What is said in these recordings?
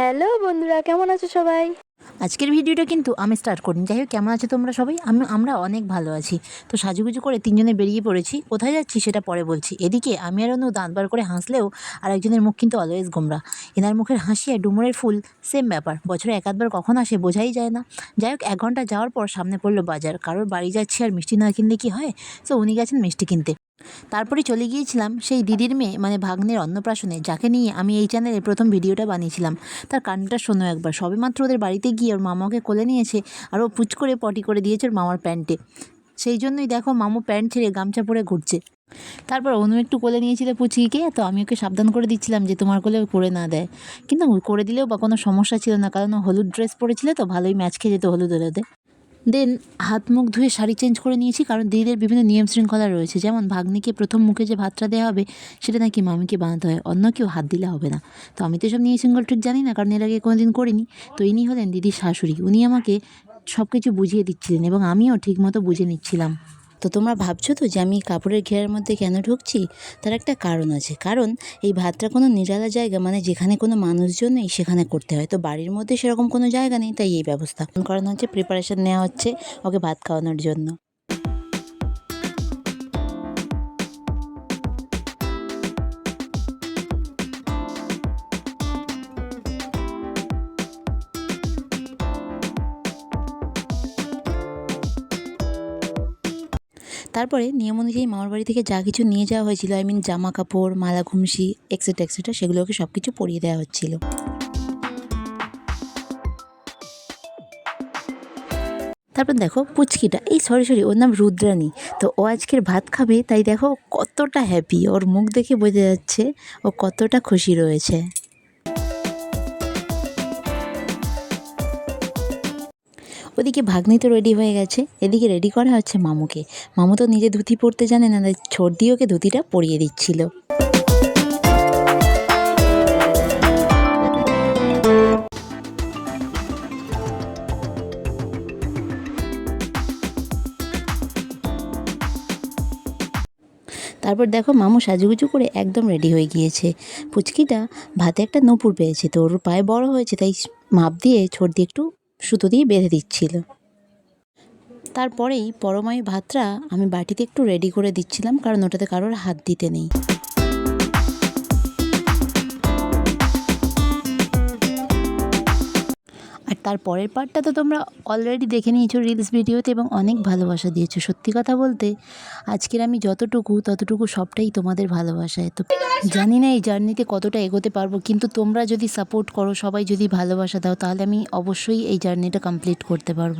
Hello বন্ধুরা, কেমন আছো সবাই? আজকের ভিডিওটা কিন্তু আমি স্টার্ট করিনি। যাই হোক, কেমন আছো তোমরা সবাই? আমি, আমরা অনেক ভালো আছি। তো সাজুগুজু করে তিনজনে বেরিয়ে পড়েছি। কোথায় যাচ্ছি সেটা পরে বলছি। এদিকে আমি আর অনু দাঁত বার করে হাসলেও আর একজনের মুখ কিন্তু অলওয়েজ গোমরা। এনার মুখের হাসি আর ডুমুরের ফুল সেম ব্যাপার। বছরে এক আধবার কখন আসে বোঝাই যায় না। যাই হোক, এক ঘণ্টা যাওয়ার পর সামনে পড়ল বাজার। কারোর বাড়ি যাচ্ছি আর মিষ্টি না কিনলে কি হয়? তো উনি গেছেন মিষ্টি কিনতে। তারপরে চলে গিয়েছিলাম সেই দিদির মেয়ে মানে ভাগ্নের অন্নপ্রাশনে, যাকে নিয়ে আমি এই চ্যানেলে প্রথম ভিডিওটা বানিয়েছিলাম। তার কান্নাটা শোনো একবার, সবেমাত্র ওদের বাড়িতে গিয়ে ওর মামাকে কোলে নিয়েছে আর ও পুচ করে পটি করে দিয়েছে ওর মামার প্যান্টে। সেই জন্যই দেখো মামু প্যান্ট ছেড়ে গামছা পরে ঘুরছে। তারপর অনু একটু কোলে নিয়েছিল পুচকিকে, তো আমি ওকে সাবধান করে দিচ্ছিলাম যে তোমার কোলে করে না দেয়। কিন্তু করে দিলেও বা কোনো সমস্যা ছিল না, কারণ হলুদ ড্রেস পরেছিল তো ভালোই ম্যাচ খেয়ে যেত হলুদ হলুদে দেন হাত মুখ ধুয়ে শাড়ি চেঞ্জ করে নিয়েছি, কারণ দিদিদের বিভিন্ন নিয়ম শৃঙ্খলা রয়েছে। যেমন ভাগ্নিকে প্রথম মুখে যে ভাতটা দেওয়া হবে, সেটা নাকি মামিকে বানাতে হয়, অন্য কেউ হাত দিলে হবে না। তো আমি তো সব নিয়ে শৃঙ্খল ঠিক জানি না, কারণ এর আগে কোনোদিন করিনি। তো ইনি হলেন দিদির শাশুড়ি, উনি আমাকে সব কিছু বুঝিয়ে দিচ্ছিলেন এবং আমিও ঠিকমতো বুঝে নিচ্ছিলাম। তো তোমরা ভাবছ তো যে আমি কাপড়ের ঘেরার মধ্যে কেন ঢুকছি? তার একটা কারণ আছে। কারণ এই ভাতটা কোনো নিরালা জায়গা মানে যেখানে কোনো মানুষজন নেই সেখানে করতে হয়। তো বাড়ির মধ্যে সেরকম কোনো জায়গা নেই, তাই এই ব্যবস্থা। কারণ হচ্ছে প্রিপারেশন নেওয়া হচ্ছে ওকে ভাত খাওয়ানোর জন্য। তারপরে নিয়ম অনুযায়ী মামার বাড়ি থেকে যা কিছু নিয়ে যাওয়া হয়েছিল আই মিন জামা কাপড় মালা ঘুমসি এক্সেট্রা এক্সেট্রা সেগুলোকে সব কিছু পরিয়ে দেওয়া হচ্ছিল। তারপর দেখো পুচকিটা, এই সরি সরি ওর নাম রুদ্রাণী। তো ও আজকের ভাত খাবে, তাই দেখো কতটা হ্যাপি ওর মুখ দেখে বোঝা যাচ্ছে ও কতটা খুশি রয়েছে। ওদিকে ভাগ্নি তো রেডি হয়ে গেছে। এদিকে রেডি করা হচ্ছে মামুকে। মামু তো নিজে ধুতি পরতে জানে না ছোট দিয়ে ওকে ধুতিটা পরিয়ে দিচ্ছিল। তারপর দেখো মামু সাজুগুজু করে একদম রেডি হয়ে গিয়েছে। পুচকিটা ভাতে একটা নপুর পেয়েছে, তো ওর পায়ে বড় হয়েছে, তাই মাপ দিয়ে ছোট দিয়ে একটু সুতো দিয়ে বেঁধে দিচ্ছিল। তারপরেই পরমায়ু ভাতটা আমি বাটিতে একটু রেডি করে দিচ্ছিলাম, কারণ ওটাতে কারোর হাত দিতে নেই। তার পরের পার্টটা তো তোমরা অলরেডি দেখে নিয়েছো রিলস ভিডিওতে এবং অনেক ভালোবাসা দিয়েছ। সত্যি কথা বলতে, আজকের আমি যতটুকু, ততটুকু সবটাই তোমাদের ভালোবাসায়। তো জানি না এই জার্নিতে কতটা এগোতে পারব, কিন্তু তোমরা যদি সাপোর্ট করো, সবাই যদি ভালোবাসা দাও, তাহলে আমি অবশ্যই এই জার্নিটা কমপ্লিট করতে পারব।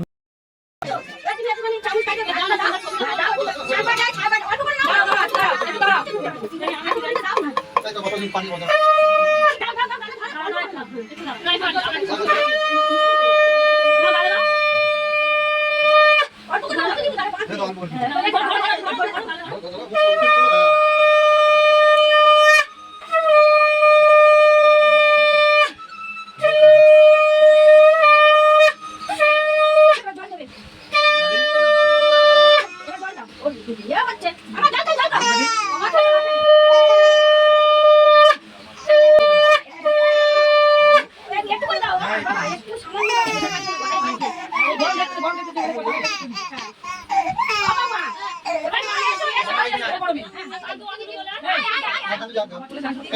Yeah.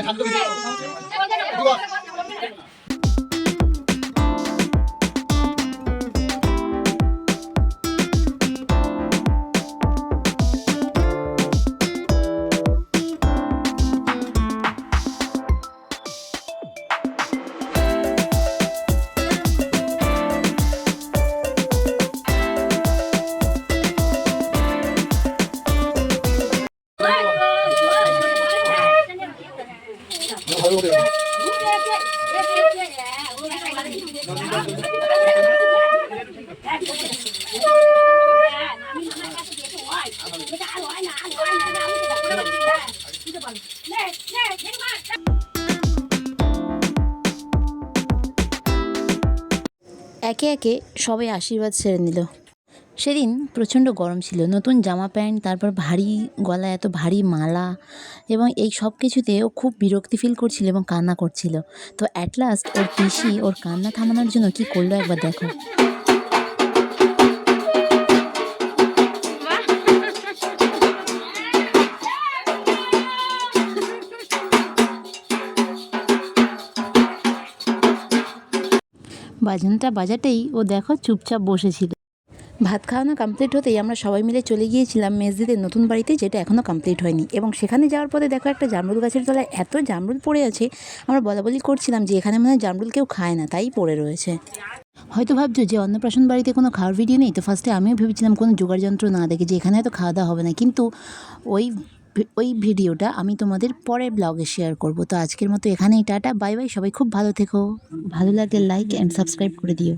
단독이 একে একে সবাই আশীর্বাদ ছেড়ে নিল। সেদিন প্রচণ্ড গরম ছিল, নতুন জামা প্যান্ট, তারপর ভারী গলা এত ভারী মালা এবং এই সব কিছুতে ও খুব বিরক্তি ফিল করছিল এবং কান্না করছিল। তো অ্যাট লাস্ট ওর পিসি ওর কান্না থামানোর জন্য কি করল একবার দেখো। বাজনাটা বাজাতেই ও দেখো চুপচাপ বসেছিল। ভাত খাওয়ানো কমপ্লিট হতেই আমরা সবাই মিলে চলে গিয়েছিলাম মেজদিদের নতুন বাড়িতে, যেটা এখনও কমপ্লিট হয়নি। এবং সেখানে যাওয়ার পরে দেখো একটা জামরুল গাছের তলায় এত জামরুল পড়ে আছে, আমরা বলা বলি করছিলাম যে এখানে মনে হয় জামরুল কেউ খায় না, তাই পড়ে রয়েছে। হয়তো ভাবছ যে অন্নপ্রাশন বাড়িতে কোনো খাওয়ার ভিডিও নেই, তো ফার্স্টে আমিও ভেবেছিলাম কোনো জোগাড় যন্ত্র না দেখে যে এখানে হয়তো খাওয়া দাওয়া হবে না, কিন্তু ওই ওই ভিডিওটা আমি তোমাদের পরের ব্লগে শেয়ার করব। তো আজকের মতো এখানেই টাটা, বাই বাই, সবাই খুব ভালো থেকো। ভালো লাগলে লাইক অ্যান্ড সাবস্ক্রাইব করে দিও।